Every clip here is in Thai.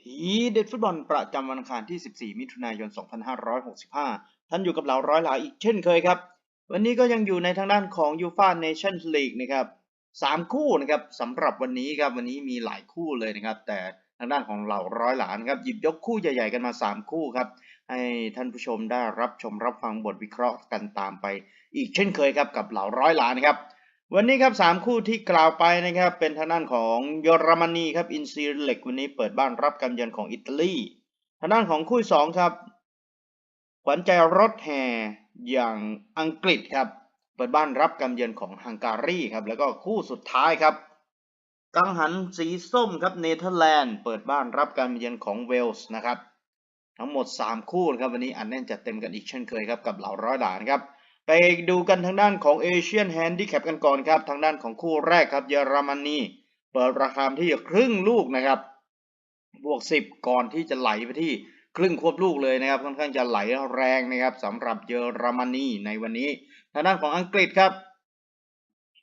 ทีเด็ดฟุตบอลประจำวันอังคารที่ 14 มิถุนายน 2565 ท่านอยู่กับเราร้อยหลาอีกเช่นเคยครับ วันนี้ก็ยังอยู่ในทางด้านของยูฟ่าเนชั่นส์ลีกนะครับสามคู่นะครับสำหรับวันนี้ครับวันนี้มีหลายคู่เลยนะครับ แต่ทางด้านของเราร้อยหลานครับหยิบยกคู่ใหญ่ๆกันมา 3 คู่ครับ ให้ท่านผู้ชมได้รับชมรับฟังบทวิเคราะห์กันตามไป อีกเช่นเคยครับกับเหล่าร้อยหลานครับ วันนี้ครับสามคู่ที่กล่าวไปนะครับเป็นทางด้านของเยอรมนีครับอินซีเล็กวันนี้เปิดบ้านรับการเยือนของอิตาลีทางด้านของคู่สองครับขวัญใจรถแห่อย่างอังกฤษครับเปิดบ้านรับการเยือนของฮังการีครับแล้วก็คู่สุดท้ายครับกังหันสีส้มครับเนเธอร์แลนด์เปิดบ้านรับการเยือนของเวลส์นะครับทั้งหมด 3 คู่นะครับวันนี้อันแน่นจัดเต็มกันอีกเช่นเคยครับกับเหล่าร้อยด่านครับ ไปดูกันทางด้านของเอเชียนแฮนดิแคปกันก่อนครับ ทางด้านของคู่แรกครับ เยอรมนีเปิดราคาที่ครึ่งลูกนะครับ บวก 10 ก่อนที่จะไหลไปที่ครึ่งควบลูกเลยนะครับค่อนข้างจะไหลแรงนะครับสำหรับเยอรมนีในวันนี้ ทางด้านของอังกฤษครับ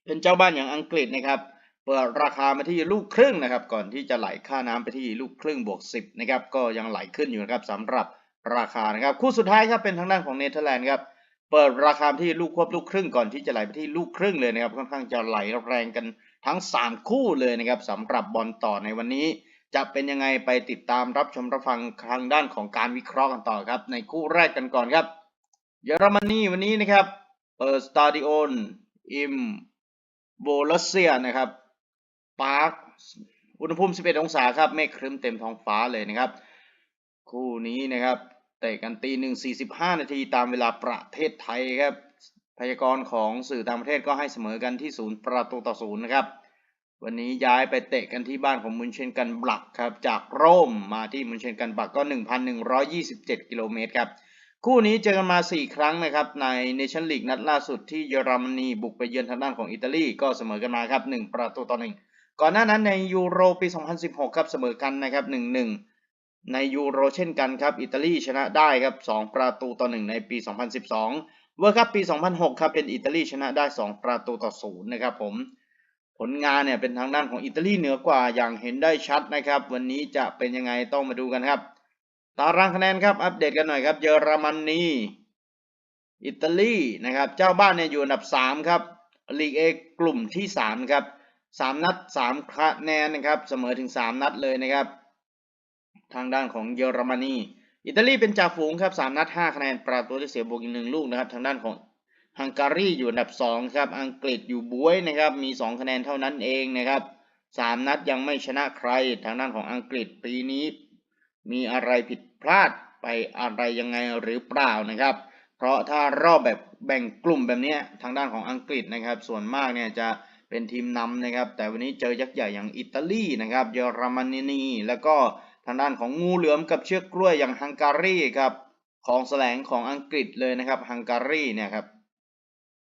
เป็นเจ้าบ้านอย่างอังกฤษนะครับ เปิดราคามาที่ลูกครึ่งนะครับ ก่อนที่จะไหลค่าน้ำไปที่ลูกครึ่งบวก 10นะครับก็ยังไหลขึ้นอยู่นะครับสำหรับราคานะครับ คู่สุดท้ายครับเป็นทางด้านของเนเธอร์แลนด์ครับ เปิดราคาที่ลูกควบลูกครึ่งก่อนที่จะไหลไปที่ลูกครึ่งเลยนะครับ ค่อนข้างจะไหลแรงกันทั้ง 3 คู่เลยนะครับสำหรับบอลต่อในวันนี้ จะเป็นยังไงไปติดตามรับชมรับฟังทางด้านของการวิเคราะห์กันต่อครับ ในคู่แรกกันก่อนครับ เยอรมนีวันนี้นะครับ เปิดสตาดิโอนอิมโบลเซียนะครับปาร์คอุณหภูมิ 11 องศาครับเมฆครึ้มเต็มท้องฟ้าเลยนะครับ คู่นี้นะครับ เตะกันตีหนึ่งสี่สิบห้านาทีตามเวลาประเทศไทยครับ พยากรณ์ของสื่อต่างประเทศก็ให้เสมอกันที่ศูนย์ประตูต่อศูนย์นะครับ วันนี้ย้ายไปเตะกันที่บ้านของมุนเชนกันบลักครับ จากโรมมาที่มุนเชนกันบลักก็ 1,127 กิโลเมตรครับ คู่นี้เจอกันมา 4 ครั้งนะครับ ในเนชั่นลีกนัดล่าสุดที่เยอรมนีบุกไปเยือนทางด้านของอิตาลีก็เสมอกันมาครับ 1 ประตูต่อ1ก่อนหน้านั้นในยูโรปี 2016 ครับเสมอกันนะครับ 1-1 ในยูโรเช่นกันครับ อิตาลีชนะได้ครับ 2 ประตูต่อ 1 ในปี 2012 เวอร์คัพปี 2006 ครับ เป็นอิตาลีชนะได้ 2 ประตูต่อ 0 นะครับผม ผลงานเนี่ยเป็นทางด้านของอิตาลีเหนือกว่าอย่างเห็นได้ชัดนะครับ วันนี้จะเป็นยังไงต้องมาดูกันครับ ตารางคะแนนครับ อัปเดตกันหน่อยครับ เยอรมนีอิตาลีนะครับ เจ้าบ้านเนี่ยอยู่อันดับ 3 ครับ ลีกเอกลุ่มที่ 3 ครับ 3 นัด 3 คะแนนนะครับ เสมอถึง 3 นัดเลยนะครับ ทางด้านของเยอรมนีอิตาลีเป็นจ่าฝูงครับ3นัด5คะแนนประตูที่เสียบวกอีกหนึ่งลูกนะครับทางด้านของฮังการีอยู่อันดับ2ครับอังกฤษอยู่บวยนะครับมี2คะแนนเท่านั้นเองนะครับ3นัดยังไม่ชนะใครทางด้านของอังกฤษปีนี้ มีอะไรผิดพลาดไปอะไรยังไงหรือเปล่านะครับ เพราะถ้ารอบแบบแบ่งกลุ่มแบบนี้ทางด้านของอังกฤษนะครับ ส่วนมากเนี่ยจะเป็นทีมนำนะครับ แต่วันนี้เจอยักษ์ใหญ่อย่างอิตาลีนะครับ เยอรมนีแล้วก็ ทางด้านของงูเหลือมกับเชือกกล้วยอย่างฮังการีครับของแสลงของอังกฤษเลยนะครับฮังการีเนี่ยครับ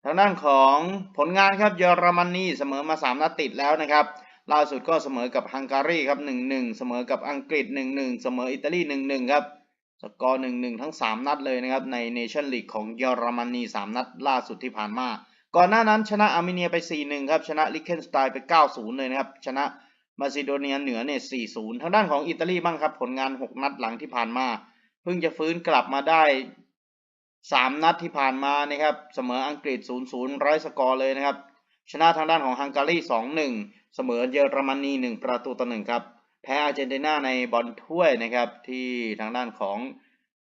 ทางด้านของผลงานครับเยอรมนีเสมอมา 3 นัดติดแล้วนะครับล่าสุดก็เสมอกับฮังการีครับ 1-1 เสมอกับอังกฤษ 1-1 เสมออิตาลี 1-1 ครับ สกอร์ 1-1 ทั้ง 3 นัดเลยนะครับ ในเนชั่นลีกของเยอรมนี 3 นัดล่าสุดที่ผ่านมา ก่อนหน้านั้นชนะอาร์เมเนียไป 4-1 ครับ ชนะลิเคนสไตน์ไป 9-0 เลยนะครับ ชนะ มาซิโดเนียเหนือเนี่ย 4-0 ทางด้านของอิตาลีบ้างครับ ผลงาน 6 นัดหลังที่ผ่านมา เพิ่งจะฟื้นกลับมาได้ 3 นัดที่ผ่านมานะครับ เสมออังกฤษ 0-0 ไร้สกอร์เลยนะครับ ชนะทางด้านของฮังการี 2-1 เสมอเยอรมนี 1 ประตูต่อ1ครับ แพ้อาร์เจนตินาในบอลถ้วยนะครับ ที่ทางด้านของ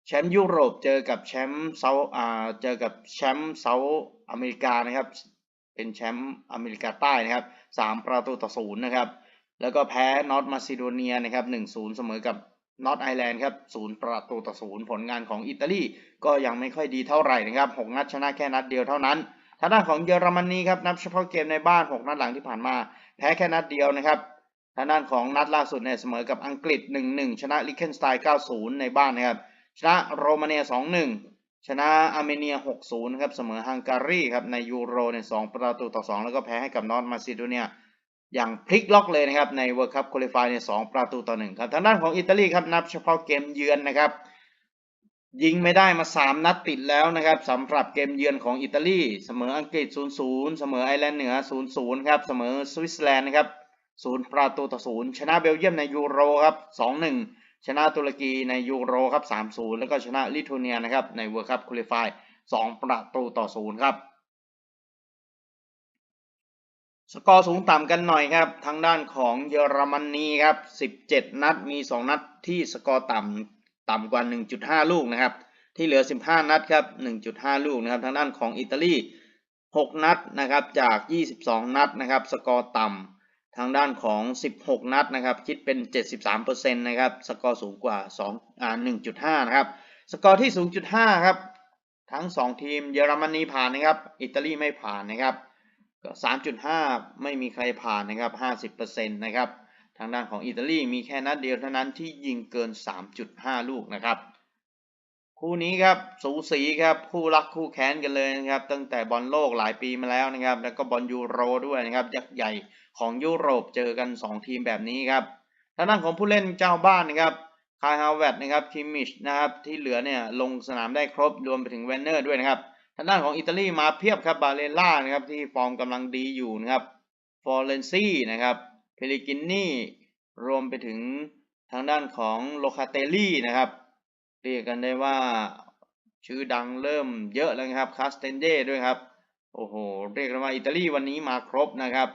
แชมป์ยุโรปเจอกับแชมป์เซาอ่าเจอกับแชมป์เซาอเมริกานะครับ เป็นแชมป์อเมริกาใต้นะครับ 3 ประตูต่อ0นะครับ แล้วก็แพ้นอตมาซิโดเนียนะครับ1-0เสมอกับนอตไอร์แลนด์ครับ0ประตูต่อ0ผลงานของอิตาลีก็ยังไม่ค่อยดีเท่าไหร่นะครับ6นัดชนะแค่นัดเดียวเท่านั้นทางด้านของเยอรมนีครับนับเฉพาะเกมในบ้าน6นัดหลังที่ผ่านมา แพ้แค่นัดเดียวนะครับทางด้านของนัดล่าสุดเนี่ยเสมอกับอังกฤษ 1-1 ชนะลิเคนสไตน์9-0 ในบ้านนะครับ ชนะโรมาเนีย 2-1 ชนะอาร์เมเนีย 6-0 นะครับ เสมอฮังการีครับ ในยูโรเนี่ย2ประตูต่อ 2 แล้วก็แพ้ให้กับนอร์ทมาซิโดเนีย อย่างพลิกล็อกเลยนะครับในเวิร์คัพคุริฟายเนี่ย2ประตูต่อ1ครับทางด้านของอิตาลีครับนับเฉพาะเกมเยือนนะครับ ยิงไม่ได้มา 3 นัดติดแล้วนะครับสำหรับเกมเยือนของอิตาลีเสมออังกฤษ 0-0 เสมอไอร์แลนด์เหนือ 0-0 ครับเสมอสวิตเซอร์แลนด์นะครับ0ประตูต่อ0ชนะเบลเยียมในยูโรครับ 2-1 ชนะตุรกีในยูโรครับ 3-0 แล้วก็ชนะลิทัวเนียนะครับในเวิร์คัพคุลิฟาย2ประตูต่อ0ครับ สกอร์สูงต่ำกันหน่อยครับ ทางด้านของเยอรมนีครับ 17 นัดมี 2 นัดที่สกอร์ต่ำต่ำกว่า 1.5 ลูกนะครับ ที่เหลือ 15 นัดครับ 1.5 ลูกนะครับ ทางด้านของอิตาลี 6 นัดนะครับจาก 22 นัดนะครับ สกอร์ต่ำทางด้านของ 16 นัดนะครับ คิดเป็น 73%นะครับ สกอร์สูงกว่า2อ่า1.5 นะครับ สกอร์ที่ 0.5 ครับ ทั้ง 2 ทีมเยอรมนีผ่านนะครับ อิตาลีไม่ผ่านนะครับ ก็3.5 ไม่มีใครผ่านนะครับ 50%นะครับ ทางด้านของอิตาลีมีแค่นัดเดียวเท่านั้นที่ยิงเกิน 3.5 ลูกนะครับ คู่นี้ครับสูสีครับคู่รักคู่แค้นกันเลยนะครับ ตั้งแต่บอลโลกหลายปีมาแล้วนะครับ แล้วก็บอลยูโรด้วยนะครับยักษ์ใหญ่ของยุโรปเจอกัน 2 ทีมแบบนี้ครับ ทางด้านของผู้เล่นเจ้าบ้านนะครับคายฮาวเวตนะครับคิมมิชนะครับที่เหลือเนี่ยลงสนามได้ครบรวมไปถึงเวนเนอร์ด้วยนะครับ ทางด้านของอิตาลีมาเพียบครับบาเลล่านะครับที่ฟอร์มกำลังดีอยู่นะครับฟอร์เรนซีนะครับเพลิกินนี่รวมไปถึงทางด้านของโลคาเตลี่นะครับเรียกกันได้ว่าชื่อดังเริ่มเยอะแล้วนะครับคาสเตนเดด้วยครับโอ้โหเรียกได้ว่าอิตาลีวันนี้มาครบนะครับ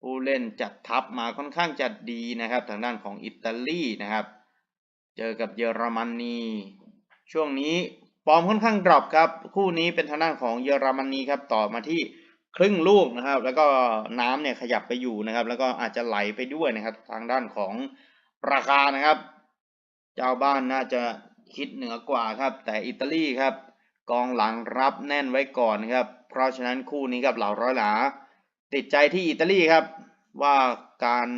ผู้เล่นจัดทัพมาค่อนข้างจัดดีนะครับ ทางด้านของอิตาลีนะครับ เจอกับเยอรมนีช่วงนี้ อร์มค่อนข้างดรอปครับ คู่นี้เป็นทางด้านของเยอรมนีครับ ต่อมาที่ครึ่งลูกนะครับ แล้วก็น้ำเนี่ยขยับไปอยู่นะครับ แล้วก็อาจจะไหลไปด้วยนะครับ ทางด้านของราคานะครับ เจ้าบ้านน่าจะคิดเหนือกว่าครับ แต่อิตาลีครับ กองหลังรับแน่นไว้ก่อนครับ เพราะฉะนั้นคู่นี้กับเหล่าร้อยหลา ติดใจที่อิตาลีครับ ว่าการ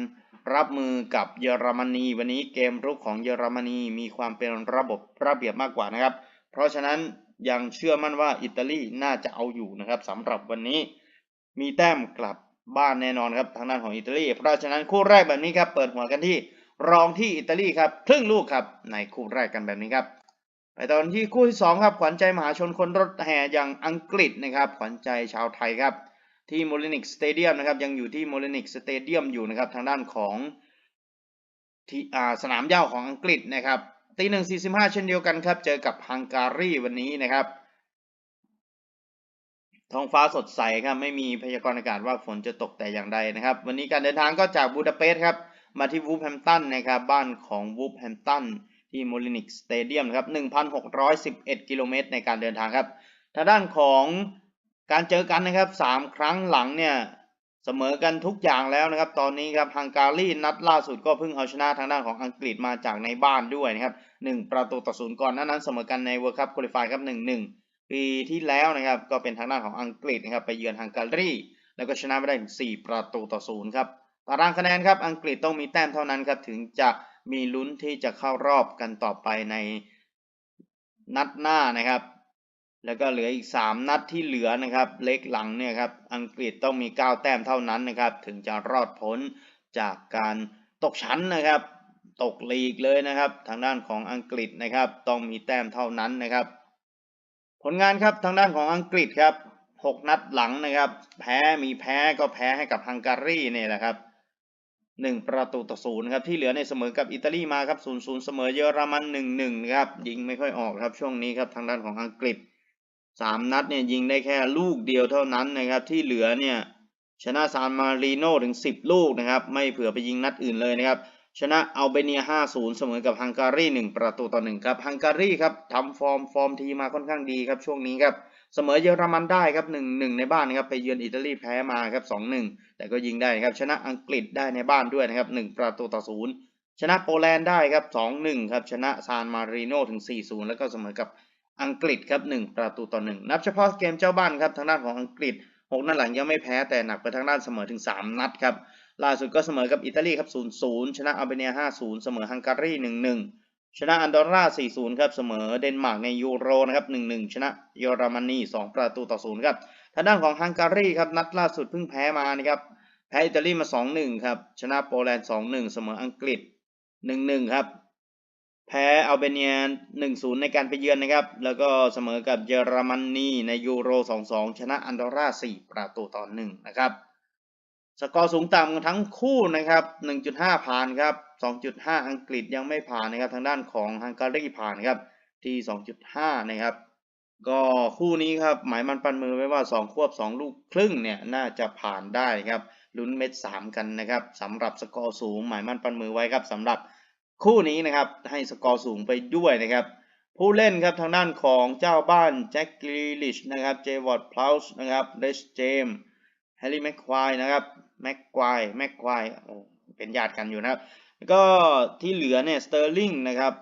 รับมือกับเยอรมนี วันนี้เกมรุกของเยอรมนีมีความเป็นระบบระเบียบมากกว่านะครับ เพราะฉะนั้นยังเชื่อมั่นว่าอิตาลีน่าจะเอาอยู่นะครับสำหรับวันนี้มีแต้มกลับบ้านแน่นอนครับทางด้านของอิตาลี เพราะฉะนั้นคู่แรกแบบนี้ครับเปิดหัวกันที่รองที่อิตาลีครับครึ่งลูกครับในคู่แรกกันแบบนี้ครับไปตอนที่คู่ที่สองครับขวัญใจมหาชนคนรถแห่อย่างอังกฤษนะครับขวัญใจชาวไทยครับที่โมเลนิกสเตเดียมนะครับยังอยู่ที่โมเลนิกสเตเดียมอยู่นะครับทางด้านของที่สนามหญ้าของอังกฤษนะครับ ตีหนึ่งสี่สิบห้าเช่นเดียวกันครับ เจอกับฮังการีวันนี้นะครับ ท้องฟ้าสดใสครับ ไม่มีพยากรณ์อากาศว่าฝนจะตกแต่อย่างใดนะครับ วันนี้การเดินทางก็จากบูดาเปสต์ครับ มาที่วูฟแฮมตันนะครับ บ้านของวูฟแฮมตันที่โมลินิกสเตเดียมนะครับ1,611 กิโลเมตรในการเดินทางครับ ทางด้านของการเจอกันนะครับ 3 ครั้งหลังเนี่ย เสมอกันทุกอย่างแล้วนะครับ ตอนนี้ครับฮังการีนัดล่าสุดก็เพิ่งเอาชนะทางด้านของอังกฤษมาจากในบ้านด้วยนะครับ1ประตูต่อศูนย์ก่อนหน้านั้นเสมอกันในเวิร์คัพคุริฟายครับ1-1ปีที่แล้วนะครับก็เป็นทางด้านของอังกฤษนะครับไปเยือนฮังการีแล้วก็ชนะไปได้ถึง4ประตูต่อศูนย์ครับตารางคะแนนครับอังกฤษต้องมีแต้มเท่านั้นครับถึงจะมีลุ้นที่จะเข้ารอบกันต่อไปในนัดหน้านะครับ แล้วก็เหลืออีก 3 นัดที่เหลือนะครับ เล็กหลังเนี่ยครับ อังกฤษต้องมี 9 แต้มเท่านั้นนะครับ ถึงจะรอดพ้นจากการตกชั้นนะครับ ตกลีกเลยนะครับ ทางด้านของอังกฤษนะครับ ต้องมีแต้มเท่านั้นนะครับ ผลงานครับทางด้านของอังกฤษครับ 6 นัดหลังนะครับ แพ้มีแพ้ก็แพ้ให้กับฮังการีเนี่ยแหละครับ1ประตูต่อศูนย์ครับที่เหลือในเสมอกับอิตาลีมาครับ0 0เสมอเยอรมัน1 1นะครับยิงไม่ค่อยออกครับช่วงนี้ครับทางด้านของอังกฤษ 3นัดเนี่ยยิงได้แค่ลูกเดียวเท่านั้นนะครับ ที่เหลือเนี่ยชนะซานมารีโนถึง 10 ลูกนะครับ ไม่เผื่อไปยิงนัดอื่นเลยนะครับ ชนะอัลเบเนีย 5-0 เสมอกับฮังการี 1 ประตูต่อ 1 ครับฮังการีครับทำฟอร์มฟอร์มทีมาค่อนข้างดีครับช่วงนี้ครับเสมอเยอรมันได้ครับ 1-1 ในบ้านนะครับ ไปเยือนอิตาลีแพ้มาครับ 2-1 แต่ก็ยิงได้ครับ ชนะอังกฤษได้ในบ้านด้วยนะครับ 1 ประตูต่อ 0 ชนะโปแลนด์ได้ครับ 2-1 ครับ ชนะซานมารีโนถึง 4-0 แล้วก็เสมอกับ อังกฤษครับ1ประตูต่อ1นับเฉพาะเกมเจ้าบ้านครับทางด้านของอังกฤษ 6นัดหลังยังไม่แพ้แต่หนักไปทางด้านเสมอถึง 3 นัดครับล่าสุดก็เสมอกับอิตาลีครับ0-0 ชนะอัลเบเนีย 5-0 เสมอฮังการี 1-1 ชนะอันดอร่า 4-0 ครับเสมอเดนมาร์กในยูโรนะครับ 1-1 ชนะเยอรมนี 2 ประตูต่อ 0 ครับทางด้านของฮังการีครับนัดล่าสุดเพิ่งแพ้มานะครับแพ้อิตาลีมา 2-1 ครับชนะโปแลนด์ 2-1 เสมออังกฤษ 1-1 ครับ แพ้อัลเบเนีย 1-0 ในการไปเยือนนะครับ แล้วก็เสมอกับเยอรมนีในยูโร 2-2 ชนะอันดอร่า 4 ประตูต่อ1นะครับ สกอร์สูงต่ำกันทั้งคู่นะครับ 1.5 ผ่านครับ 2.5 อังกฤษยังไม่ผ่านนะครับ ทางด้านของฮังการีผ่านครับที่ 2.5 นะครับ ก็คู่นี้ครับ หมายมันปันมือไว้ว่า 2 ควบ 2 ลูกครึ่งเนี่ยน่าจะผ่านได้ครับลุ้นเม็ด 3 กันนะครับสำหรับสกอร์สูง หมายมันปันมือไว้ครับสำหรับ คู่นี้นะครับให้สกอร์สูงไปด้วยนะครับ ผู้เล่นครับทางด้านของเจ้าบ้านแจ็คกรีลิชนะครับเจวอร์ดพลาส์นะครับเดชเจมแฮร์รี่แม็กควายนะครับแม็กควายแม็กควายเป็นญาติกันอยู่นะครับ แล้วก็ที่เหลือเนี่ยสเตอร์ลิงนะครับ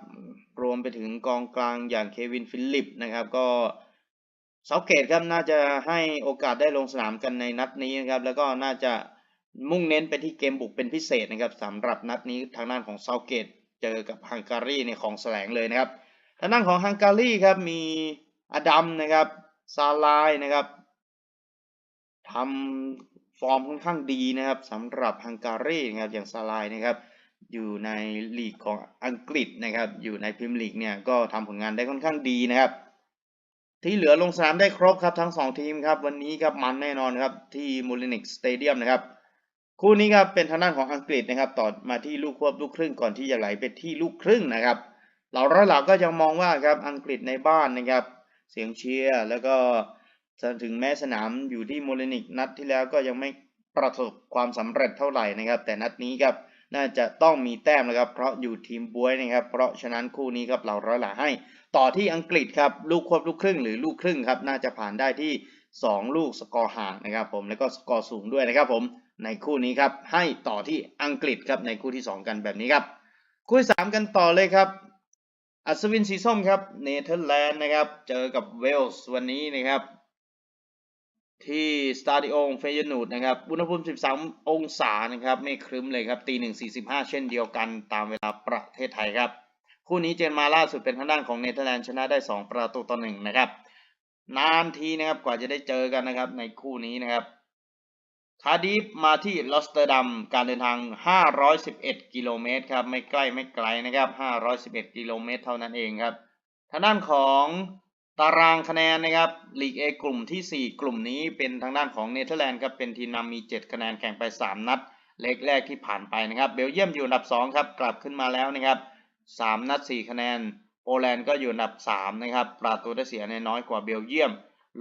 รวมไปถึงกองกลางอย่างเควินฟิลิปนะครับก็เซาเกตครับน่าจะให้โอกาสได้ลงสนามกันในนัดนี้นะครับแล้วก็น่าจะมุ่งเน้นไปที่เกมบุกเป็นพิเศษนะครับสำหรับนัดนี้ทางด้านของเซาเกต เจอกับฮังการีในของแสลงเลยนะครับทางด้านของฮังการีครับมีอดัมนะครับซาลายนะครับทำฟอร์มค่อนข้างดีนะครับสำหรับฮังการีนะครับอย่างซาลายนะครับอยู่ในลีกของอังกฤษนะครับ อยู่ในพรีเมียร์ลีกเนี่ยก็ทำผลงานได้ค่อนข้างดีนะครับ ที่เหลือลงสนามได้ครบครับทั้ง 2 ทีมครับ วันนี้ครับมันแน่นอนครับที่มูลินิกสเตเดียมนะครับ คู่นี้ครับเป็นทางด้านของอังกฤษนะครับต่อมาที่ลูกควบลูกครึ่งก่อนที่จะไหลไปที่ลูกครึ่งนะครับเราร้อยหลักก็ยังมองว่าครับอังกฤษในบ้านนะครับ เสียงเชียร์แล้วก็ถึงแม้สนามอยู่ที่โมเลนิกนัดที่แล้วก็ยังไม่ประสบความสำเร็จเท่าไหร่นะครับ แต่นัดนี้ครับน่าจะต้องมีแต้มนะครับ เพราะอยู่ทีมบวยนะครับ เพราะฉะนั้นคู่นี้ครับเราร้อยหลักให้ ต่อที่อังกฤษครับลูกควบลูกครึ่งหรือลูกครึ่งครับน่าจะผ่านได้ที่ 2 ลูกสกอร์ห่างนะครับผมแล้วก็สกอร์สูงด้วยนะครับผม ในคู่นี้ครับให้ต่อที่อังกฤษครับในคู่ที่ 2 กันแบบนี้ครับ คู่ที่3กันต่อเลยครับ อัศวินสีส้มครับเนเธอร์แลนด์นะครับ เจอกับเวลส์วันนี้นะครับ ที่สตาดิโอเฟยนูดนะครับอุณหภูมิ 13 องศานะครับ ไม่ครึ้มเลยครับตีหนึ่งสี่สิบห้าเช่นเดียวกันตามเวลาประเทศไทยครับ คู่นี้เจนมาล่าสุดเป็นทางด้านของเนเธอร์แลนด์ชนะได้ 2 ประตูต่อหนึ่งนะครับ นานทีนะครับกว่าจะได้เจอกันนะครับในคู่นี้นะครับ คาดิฟมาที่ลอสเตอร์ดัมการเดินทาง 511 กิโลเมตรครับ ไม่ใกล้ไม่ไกลนะครับ 511 กิโลเมตรเท่านั้นเองครับ ทางด้านของตารางคะแนนนะครับลีก A กลุ่มที่ 4 กลุ่มนี้เป็นทางด้านของเนเธอร์แลนด์ครับเป็นทีมนำมี 7 คะแนนแข่งไป 3 นัด เล็กแรกที่ผ่านไปนะครับเบลเยียมอยู่อันดับ 2 ครับ กลับขึ้นมาแล้วนะครับ 3 นัด 4 คะแนน โปแลนด์ก็อยู่อันดับ 3 นะครับประตูได้เสียนน้อยกว่าเบลเยียม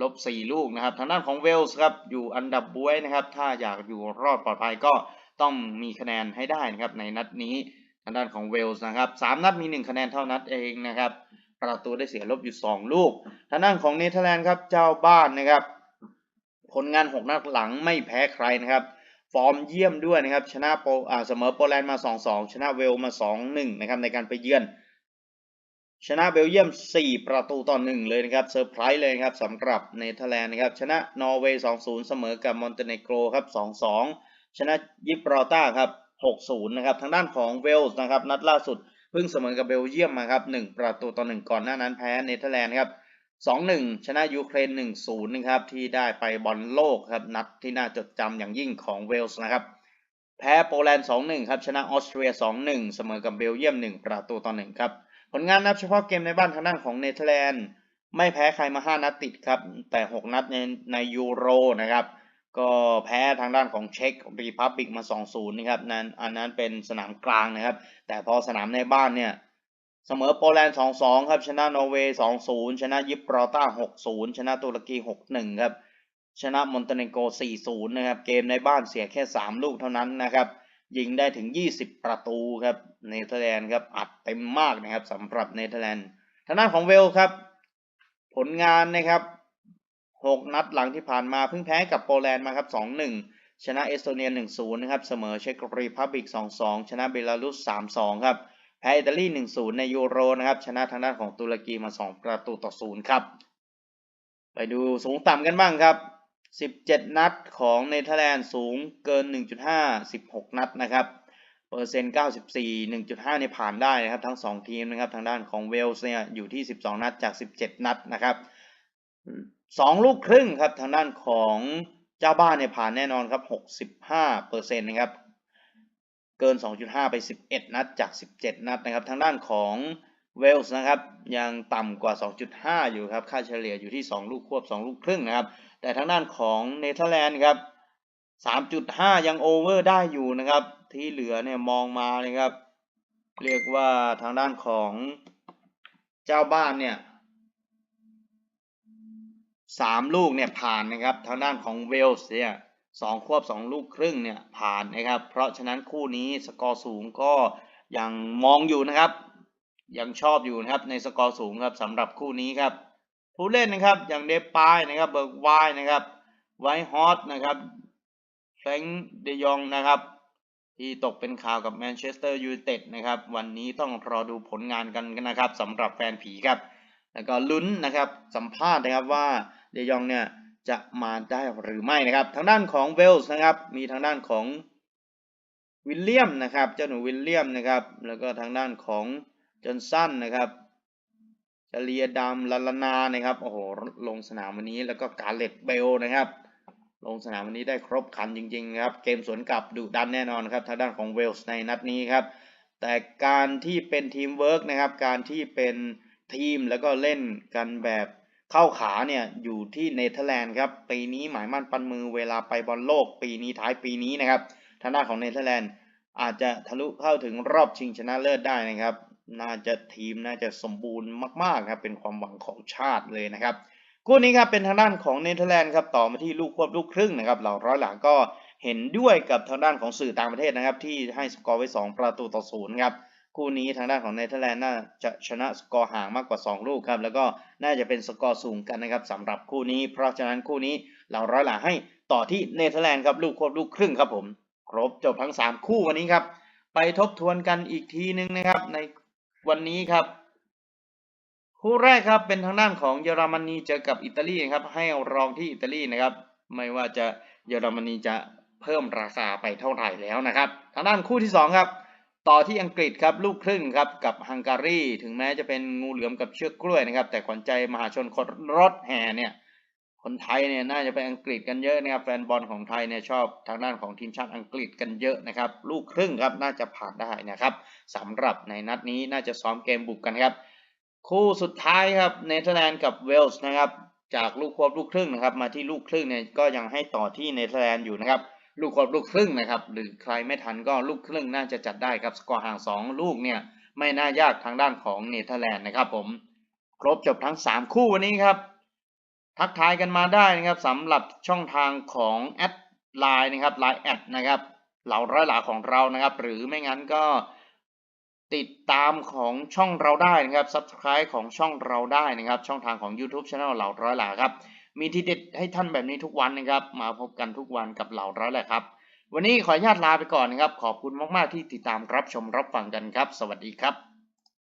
ลบ 4 ลูกนะครับ ทางด้านของเวลส์ครับอยู่อันดับบวยนะครับ ถ้าอยากอยู่รอดปลอดภัยก็ต้องมีคะแนนให้ได้นะครับ ในนัดนี้ทางด้านของเวลส์นะครับ3นัดมี 1 คะแนนเท่านั้นเองนะครับประตูได้เสียลบอยู่ 2 ลูก ทางด้านของเนเธอร์แลนด์ครับเจ้าบ้านนะครับ ผลงาน 6 นัดหลังไม่แพ้ใครนะครับ ฟอร์มเยี่ยมด้วยนะครับ ชนะโปอ่าเสมอโปแลนด์มา 2-2 ชนะเวลมา 2-1 นะครับในการไปเยือน ชนะเบลเยียม 4 ประตูต่อ1เลยนะครับเซอร์ไพรส์เลยครับสำหรับเนเธอร์แลนด์นะครับชนะนอร์เวย์ 2-0 เสมอกับมอนเตเนโกรครับ 2-2 ชนะยิบรอต้าครับ 6-0 นะครับทางด้านของเวลส์นะครับนัดล่าสุดเพิ่งเสมอกับเบลเยียมมาครับ 1 ประตูต่อ1ก่อนหน้านั้นแพ้เนเธอร์แลนด์ครับ 2-1 ชนะยูเครน 1-0 นะครับที่ได้ไปบอลโลกครับนัดที่น่าจดจำอย่างยิ่งของเวลส์นะครับ แพ้โปแลนด์ 2-1 ครับ ชนะออสเตรีย 2-1 เสมอกับเบลเยียม 1 ประตูต่อ 1 ครับ ผลงานนับเฉพาะเกมในบ้านทางด้านของเนเธอร์แลนด์ ไม่แพ้ใครมา 5 นัดติดครับ แต่ 6 นัดในในยูโรนะครับ ก็แพ้ทางด้านของเช็กรีพับบิกมา 2-0 นะครับนั้นอันนั้นเป็นสนามกลางนะครับ แต่พอสนามในบ้านเนี่ยเสมอโปแลนด์ 2-2 ครับ ชนะนอร์เวย์ 2-0 ชนะยิบรอต้า 6-0 ชนะตุรกี 6-1 ครับ ชนะมอนเตเนโก 4-0 นะครับ เกมในบ้านเสียแค่ 3 ลูกเท่านั้นนะครับ ยิงได้ถึง 20 ประตูครับ เนเธอร์แลนด์ครับ อัดเต็มมากนะครับสำหรับเนเธอร์แลนด์ทางด้านของเวลครับ ผลงานนะครับ 6 นัดหลังที่ผ่านมาเพิ่งแพ้กับโปแลนด์มาครับ 2-1 ชนะเอสโตเนีย 1-0 นะครับ เสมอเช็กรีพับบิก 2-2 ชนะเบลารุส 3-2 ครับ แพ้อิตาลี 1-0 ในยูโรนะครับ ชนะทางด้านของตุรกีมา 2 ประตูต่อ 0 ครับ ไปดูสูงต่ำกันบ้างครับ 17 นัดของเนเธอร์แลนด์สูงเกิน 1.5 16 นัดนะครับ เปอร์เซ็นต์ 94 1.5 เนี่ยผ่านได้นะครับ ทั้ง 2 ทีมนะครับ ทางด้านของเวลส์เนี่ยอยู่ที่ 12 นัดจาก 17 นัดนะครับ 2 ลูกครึ่งครับ ทางด้านของเจ้าบ้านเนี่ยผ่านแน่นอนครับ 65เปอร์เซ็นต์นะครับ เกิน 2.5 ไป 11 นัดจาก 17 นัดนะครับ ทางด้านของเวลส์นะครับ ยังต่ำกว่า 2.5 อยู่ครับ ค่าเฉลี่ยอยู่ที่ 2 ลูกควบ 2 ลูกครึ่งนะครับ แต่ทางด้านของเนเธอร์แลนด์ครับ 3.5 ยังโอเวอร์ได้อยู่นะครับ ที่เหลือเนี่ยมองมาเนะครับ เรียกว่าทางด้านของเจ้าบ้านเนี่ยสามลูกเนี่ยผ่านนะครับ ทางด้านของเวลส์เนี่ยสองควบสองลูกครึ่งเนี่ยผ่านนะครับ เพราะฉะนั้นคู่นี้สกอร์สูงก็ยังมองอยู่นะครับ ยังชอบอยู่นะครับในสกอร์สูงครับสำหรับคู่นี้ครับ ผู้เล่นนะครับ อย่างเดปายนะครับเบิร์กไวน์นะครับไวท์ฮอตนะครับแฟรงเดยองนะครับ ที่ตกเป็นข่าวกับแมนเชสเตอร์ยูไนเต็ดนะครับ วันนี้ต้องรอดูผลงานกันนะครับสำหรับแฟนผีครับ แล้วก็ลุ้นนะครับ สัมภาษณ์นะครับว่าเดยองเนี่ยจะมาได้หรือไม่นะครับ ทางด้านของเวลส์นะครับ มีทางด้านของวิลเลียมนะครับ เจ้าหนูวิลเลียมนะครับ แล้วก็ทางด้านของจอห์นสันนะครับ จเลียดามลาลานานะครับโอ้โหลงสนามวันนี้แล้วก็การเลตเบลนะครับ ลงสนามวันนี้ได้ครบคันจริงๆครับ เกมสวนกลับดุดันแน่นอนครับทางด้านของเวลส์ในนัดนี้ครับ แต่การที่เป็นทีมเวิร์กนะครับ การที่เป็นทีมแล้วก็เล่นกันแบบเข้าขาเนี่ยอยู่ที่เนเธอร์แลนด์ครับปีนี้หมายมั่นปันมือเวลาไปบอลโลก ปีนี้ท้ายปีนี้นะครับทางด้านของเนเธอร์แลนด์อาจจะทะลุเข้าถึงรอบชิงชนะเลิศได้นะครับ น่าจะทีมน่าจะสมบูรณ์มากๆครับเป็นความหวังของชาติเลยนะครับคู่นี้ครับเป็นทางด้านของเนเธอร์แลนด์ครับต่อมาที่ลูกควบลูกครึ่งนะครับเหล่าร้อยหลังก็เห็นด้วยกับทางด้านของสื่อต่างประเทศนะครับ ที่ให้สกอร์ไว้ 2 ประตูต่อศูนย์ครับคู่นี้ทางด้านของเนเธอร์แลนด์น่าจะชนะสกอร์ห่างมากกว่า 2 ลูกครับแล้วก็น่าจะเป็นสกอร์สูงกันนะครับสำหรับคู่นี้ เพราะฉะนั้นคู่นี้เหล่าร้อยหลังให้ต่อที่เนเธอร์แลนด์ครับลูกควบลูกครึ่งครับผมครบจบทั้ง 3 คู่วันนี้ครับไปทบทวนกันอีกทีนึงนะครับใน วันนี้ครับ คู่แรกครับเป็นทางด้านของเยอรมนีเจอกับอิตาลีครับ ให้รองที่อิตาลีนะครับ ไม่ว่าจะเยอรมนีจะเพิ่มราคาไปเท่าไหร่แล้วนะครับทางด้านคู่ที่สองครับต่อที่อังกฤษครับลูกครึ่งครับกับฮังการีถึงแม้จะเป็นงูเหลือมกับเชือกกล้วยนะครับ แต่ขวัญใจมหาชนคนรถแห่เนี่ย คนไทยเนี่ยน่าจะไปอังกฤษกันเยอะนะครับแฟนบอลของไทยเนี่ยชอบทางด้านของทีมชาติอังกฤษกันเยอะนะครับลูกครึ่งครับน่าจะผ่านได้นะครับสำหรับในนัดนี้น่าจะซ้อมเกมบุกกันครับ คู่สุดท้ายครับเนเธอร์แลนด์กับเวลส์นะครับจากลูกควบลูกครึ่งนะครับมาที่ลูกครึ่งเนี่ยก็ยังให้ต่อที่เนเธอร์แลนด์อยู่นะครับลูกควบลูกครึ่งนะครับหรือใครไม่ทันก็ลูกครึ่งน่าจะจัดได้ครับสกอร์ห่างสองลูกเนี่ยไม่น่ายากทางด้านของเนเธอร์แลนด์นะครับผมครบจบทั้ง 3 คู่วันนี้ครับ ทักทายกันมาได้นะครับสำหรับช่องทางของแอดไลน์นะครับไลน์แอดนะครับเหล่าร้อยหลาของเรานะครับ หรือไม่งั้นก็ติดตามของช่องเราได้นะครับ Subscribe ของช่องเราได้นะครับ ช่องทางของ YouTube Channel เหล่าร้อยหลาครับ มีทีเด็ดให้ท่านแบบนี้ทุกวันนะครับ มาพบกันทุกวันกับเหล่าร้อยหละครับ วันนี้ขออนุญาตลาไปก่อนนะครับ ขอบคุณมาก ๆ ที่ติดตามรับชมรับฟังกันครับ สวัสดีครับ